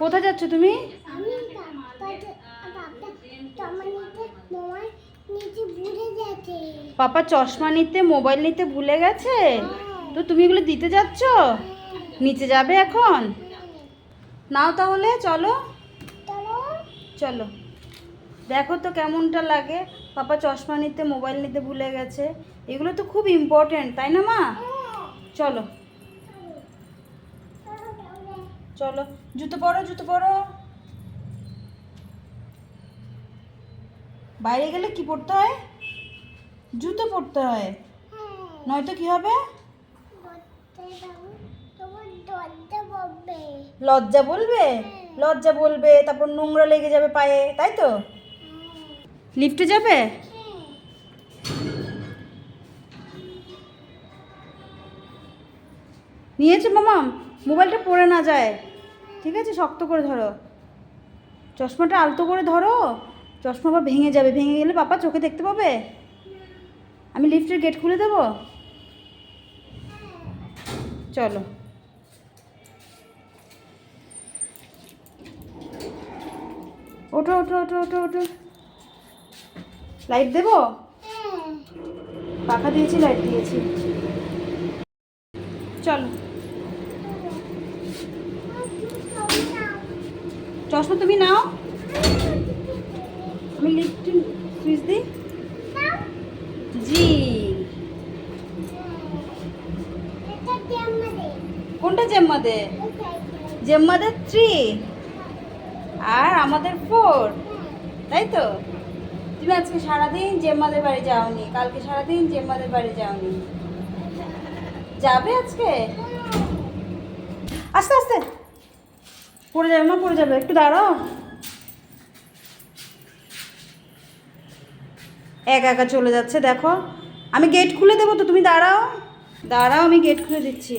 কোথায় যাচ্ছ তুমি? পাপা চশমা নিতে মোবাইল নিতে ভুলে গেছে? তো তুমি এগুলো দিতে যাচ্ছ? নিচে যাবে এখন? নাও তাহলে চলো। চলো। চলো। দেখো তো কেমনটা লাগে। পাপা চশমা নিতে মোবাইল নিতে ভুলে গেছে। এগুলো তো খুব ইম্পর্টেন্ট তাই না মা? চলো। চলো, জুতো পরো জুতো পরো। বাইরে গেলে কি পড়তে হয়? জুতো পরতে হয়। নয়তো কি হবে? লজ্জা বলবে? লজ্জা বলবে, তারপর নোংরা লেগে যাবে পায়ে, তাই তো? লিফটে যাবে? নিয়েছে মামাম? মোবাইলটা পড়ে না যায়। ঠিক আছে, শক্ত করে ধরো। চশমাটা আলতো করে ধরো। চশমা আবার ভেঙে যাবে, ভেঙে গেলে পাপা চোখে দেখতে পাবে? আমি লিফটের গেট খুলে দেবো? চলো। ওঠো ওঠো ওঠো ওঠো ওঠো। লাইট দেবো? পাখা দিয়েছি, লাইট দিয়েছি। চলো। চশমা তুমি নাও। আমি লিফট সুইচ দিই। জি। কোনটা জেম্মাদে? জেম্মাদের থ্রি আর আমাদের ফোর তাই তো? তুমি আজকে সারাদিন জেম্মাদের বাড়ি যাওনি, কালকে সারাদিন জেম্মাদের বাড়ি যাওনি। যাবে আজকে? আস্তে আস্তে। পড়ে যাবে মা, পড়ে যাবে। একটু দাঁড়াও। একা একা চলে যাচ্ছে, দেখো। আমি গেট খুলে দেবো তো, তুমি দাঁড়াও। দাঁড়াও, আমি গেট খুলে দিচ্ছি।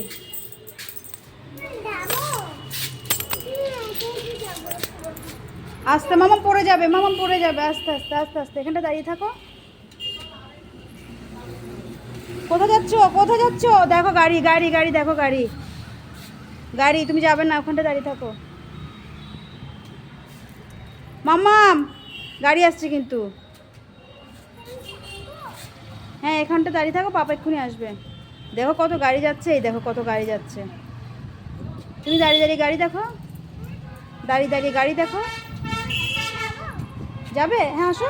আস্তে, মামা পড়ে যাবে, মামা পড়ে যাবে। আস্তে আস্তে আস্তে আস্তে। এখানটা দাঁড়িয়ে থাকো। কোথায় যাচ্ছ? কোথায় যাচ্ছ? দেখো গাড়ি গাড়ি গাড়ি, দেখো গাড়ি। গাড়ি, তুমি যাবে না, ওখানটা দাঁড়িয়ে থাকো। মাম্মাম গাড়ি আসছে কিন্তু। হ্যাঁ এখানটা দাঁড়িয়ে থাকো, পাপা এক্ষুনি আসবে। দেখো কত গাড়ি যাচ্ছে, এই দেখো কত গাড়ি যাচ্ছে। তুমি দাঁড়িয়ে দাঁড়িয়ে গাড়ি দেখো। দাঁড়িয়ে দাঁড়িয়ে গাড়ি দেখো। যাবে? হ্যাঁ আসো।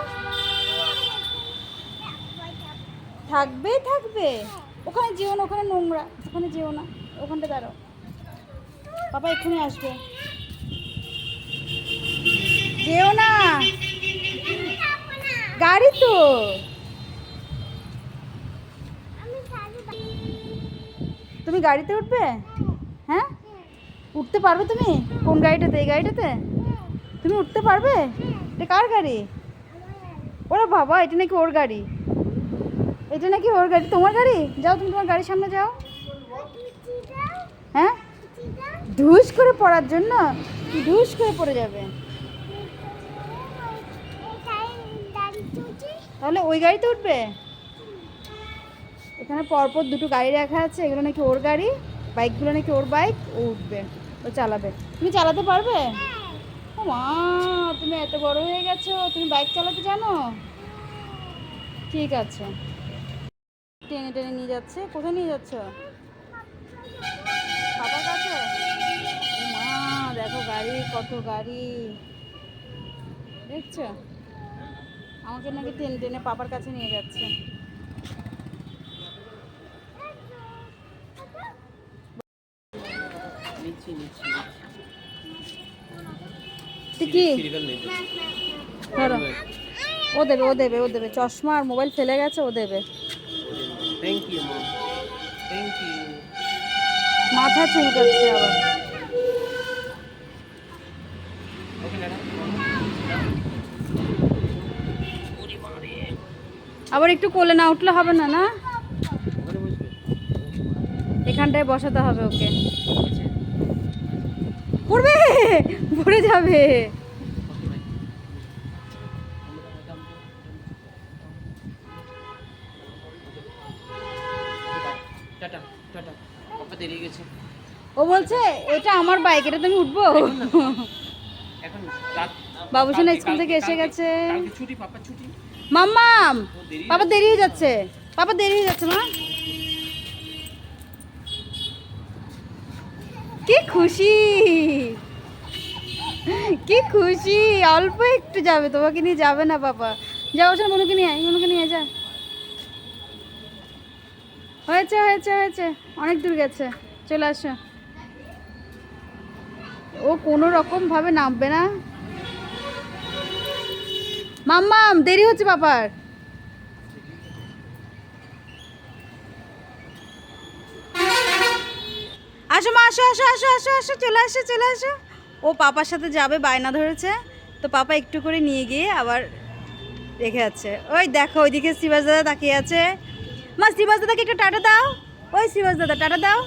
থাকবে থাকবে। ওখানে যেও না, ওখানে নোংরা। ওখানে যেও না। ওখানটা দাঁড়াও। পাপা এক্ষুনি আসবে। গাড়ি তো। তুমি গাড়িতে উঠবে? হ্যাঁ? উঠতে পারবে তুমি? কোন গাড়িটাতে? এই গাড়িটাতে? তুমি উঠতে পারবে? এটা কার গাড়ি? ওরা বাবা, এটা নাকি ওর গাড়ি। এটা নাকি ওর গাড়ি। তোমার গাড়ি? যাও, তুমি তোমার গাড়ির সামনে যাও। হ্যাঁ? ধুস করে পড়ার জন্য। ধুস করে পড়ে যাবে। তাহলে ওই গাড়িতে উঠবে? এখানে পরপর দুটো গাড়ি রাখা আছে, এগুলো নাকি ওর গাড়ি, বাইকগুলো নাকি ওর বাইক, ও উঠবে, ও চালাবে। তুমি চালাতে পারবে? ও মা, তুমি এত বড় হয়ে গেছো, তুমি বাইক চালাতে জানো? ঠিক আছে। টেনে টেনে নিয়ে যাচ্ছে, কোথায় নিয়ে যাচ্ছ? বাবার কাছে? মা, দেখো গাড়ি, কত গাড়ি। দেখছ? আমাকে নাকি টেনে টেনে পাপার কাছে নিয়ে যাচ্ছে। কি? ধরো। ও দেবে ও দেবে ও দেবে। চশমা আর মোবাইল ফেলে গেছে ও দেবে। থ্যাংক ইউ থ্যাংক ইউ মাথা চুলকাচ্ছে আবার ওকে ম্যাডাম আবার একটু কোলে না উঠলে হবে না না? এখানটায় বসাতে হবে ওকে। পড়বে? পড়ে যাবে। ও বলছে এটা আমার বাইক এটা তুমি উঠবো? বাবুসোনা স্কুল থেকে এসে গেছে। ছুটি পাপা ছুটি। মাম্মাম ও দেরি হয়ে যাচ্ছে। পাপা দেরি হয়ে যাচ্ছে মা। কি খুশি। কি খুশি। অল্প একটু যাবে, তোমাকে নিয়ে যাবে না পাপা। যাও সে মনুকে নিয়ে আয়, মনুকে নিয়ে যা। হয়েছে হয়েছে হয়েছে। অনেক দূর গেছে। চলে আসো। ও কোনো রকম ভাবে নামবে না। মাম্মাম, দেরি হচ্ছে পাপার আসো মা, আসো আসো আসো আসো আসো, চলে আসো চলে আসো। ও পাপার সাথে যাবে, বায়না ধরেছে। তো পাপা একটু করে নিয়ে গিয়ে আবার রেখে আছে ওই দেখো, ওইদিকে শিবাস দাদা তাকিয়ে আছে। মা শিবাস দাদাকে একটু টাটা দাও। ওই শিবাস দাদা, টাটা দাও।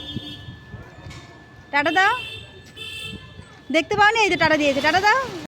টাটা দাও। দেখতে পাওনি? এই যে টাটা দিয়েছে, টাটা দাও।